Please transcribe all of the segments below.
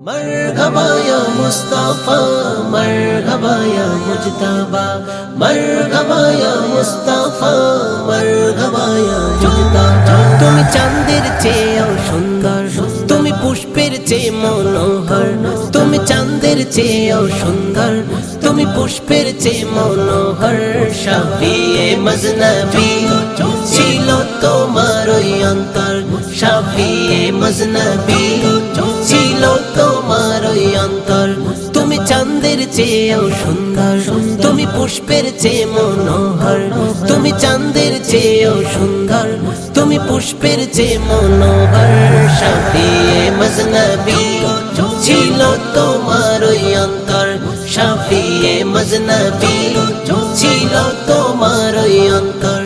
مرحبا يا مصطفى مرحبا يا مجتبى مرحبا يا مصطفى مرحبا يا مجتبى তুমি চাঁদের চেয়েও সুন্দর তুমি পুষ্পের চেয়ে মনোহর তুমি চাঁদের চেয়েও সুন্দর তুমি পুষ্পের চেয়ে মনোহর শাফিয়ে মজনবী ছিল তোমার ওই অন্তর শাফিয়ে মজনবী ছিল তোমার ওই অন্তর। তুমি চাঁদের চেয়েও সুন্দর। তুমি পুষ্পের চেয়ে মনোহর। তুমি চাঁদের চেয়েও সুন্দর। তুমি পুষ্পের চেয়ে মনোহর। শাফিয়ে মজনবী ছিল তোমার ওই অন্তর। শাফিয়ে মজনবী ছিল তোমার ওই অন্তর।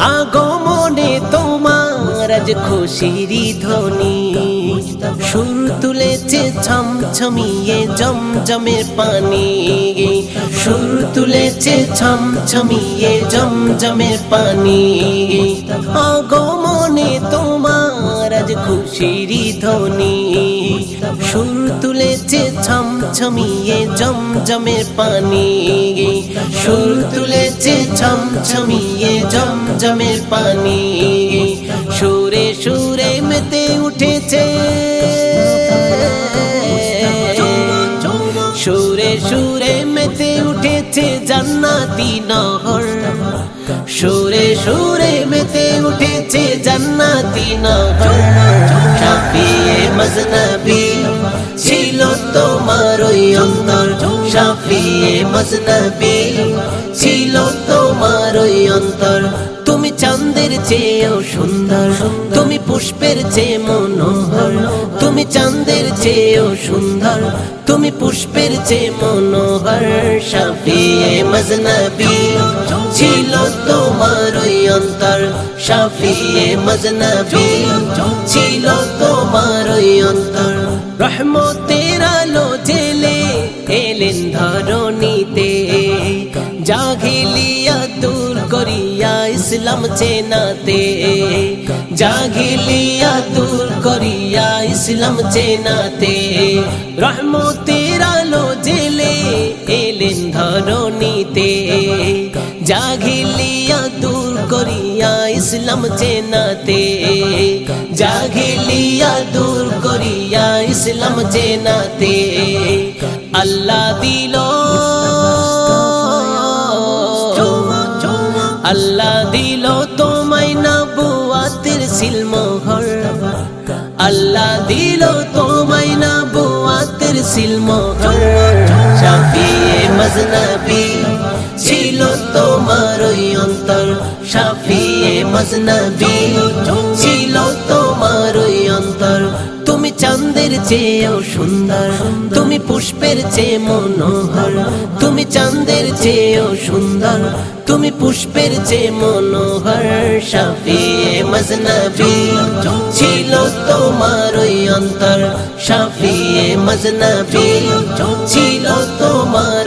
আগমনে তোমার আজ খুশির ধ্বনি। সুর তুলেছে ছমছমিয়ে জমজমের পানি। সুর তুলেছে ছমছমিয়ে জমজমের পানি। আগমনে তোমার আজ খুশির ধ্বনি। সুর তুলেছে ছমছমিয়ে জমজমের পানি। সুর তুলেছে ছমছমিয়ে জমজমের পানি। উঠেছে জান্নাতি নহর। সুরে সুরে মেতে উঠেছে জান্নাতি নহর। শাফিয়ে মজনবি ছিল তোমার ওই অন্তর। শাফিয়ে মজনবি ছিল তোমার ওই অন্তর। তুমি চাঁদের চেয়েও সুন্দর, তুমি পুষ্পের চেয়ে মনোহর, তুমি চাঁদের চেয়েও সুন্দর, তুমি পুষ্পের চেয়ে মনোহর, শাফিয়ে মজনবী ছিল তোমার ওই অন্তর সাফিয়ে মজনবী ছিল তোমার ওই অন্তর, রহমতের আলো ইসলাম চেনাতে। জাঘিলিয়া দূর করিয়া ইসলাম চেনাতে। রহমতের আলো জেলে এলেন ধরণীতে। জাঘিলিয়া দূর করিয়া ইসলাম চেনাতে। জাঘিলিয়া দূর করিয়া ইসলাম চেনাতে। আল্লাহ দিল আল্লাহ দিল তোমায় না বুয়াতের সিলমোহর। আল্লাহ দিল তোমায় না বুয়াতের সিলমোহর। শাফিয়ে মজনবি ছিল তোমার অন্তর। শাফিয়ে মজনবী চেয়েও সুন্দর, তুমি পুষ্পের চেয়ে মনোহর, তুমি চাঁদের চেয়েও সুন্দর, তুমি পুষ্পের চেয়ে মনোহর শাফিয়ে মজনবি ছিল তোমার অন্তর শাফিয়ে মজনবি ছিল তোমার